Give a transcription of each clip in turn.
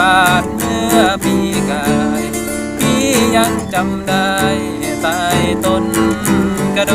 บาดเมื่อปีกาย พี่ยังจำได้ใต้ต้นกระโด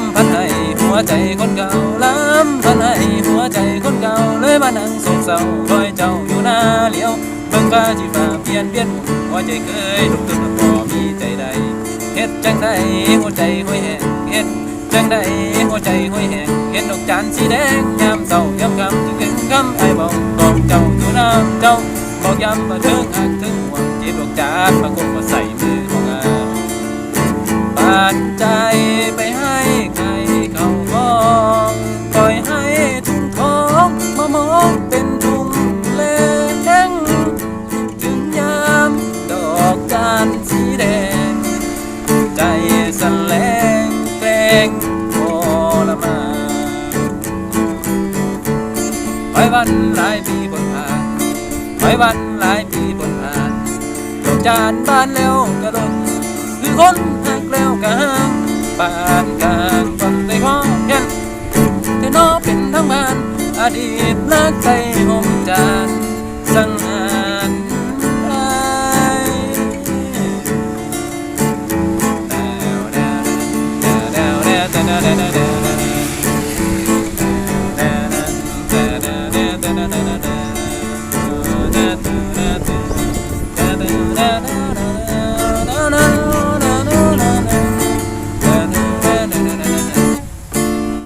ำพันให้หัวใจคนเก่าลำพันให้หัวใจคนเก่าเลยมานั่งโศกเศร้าคอยเจ้าอยู่หน้าเลี้ยวเบิ่งฟ้าที่ฟ้าเปลี่ยนเปลี่ยนหัวใจเคยลุกขึ้นมาพอมีใจใดเฮ็ดจังใดหัวใจห้อยแหงเฮ็ดจังใดหัวใจห้อยแหงเห็นดอกจานสีแดงยามเศร้ายามคำจึงถึงคำไอ้บอกบอกเจ้าอยู่น้ำเจ้าบอกย้ำมาถึงหักถึงหวังจีบดอกจานมาคงมาใส่ อยวันหลายปีบนผ่านหอยวันหลายปีบนผ่านดอกจานบานแล้วกระดนหรือคนหักแล้วกะหางปานกลางฟันในพ้องเย็นแต่นอเป็นทั้งบ้านอดีตรักใจหมจานสังหารได้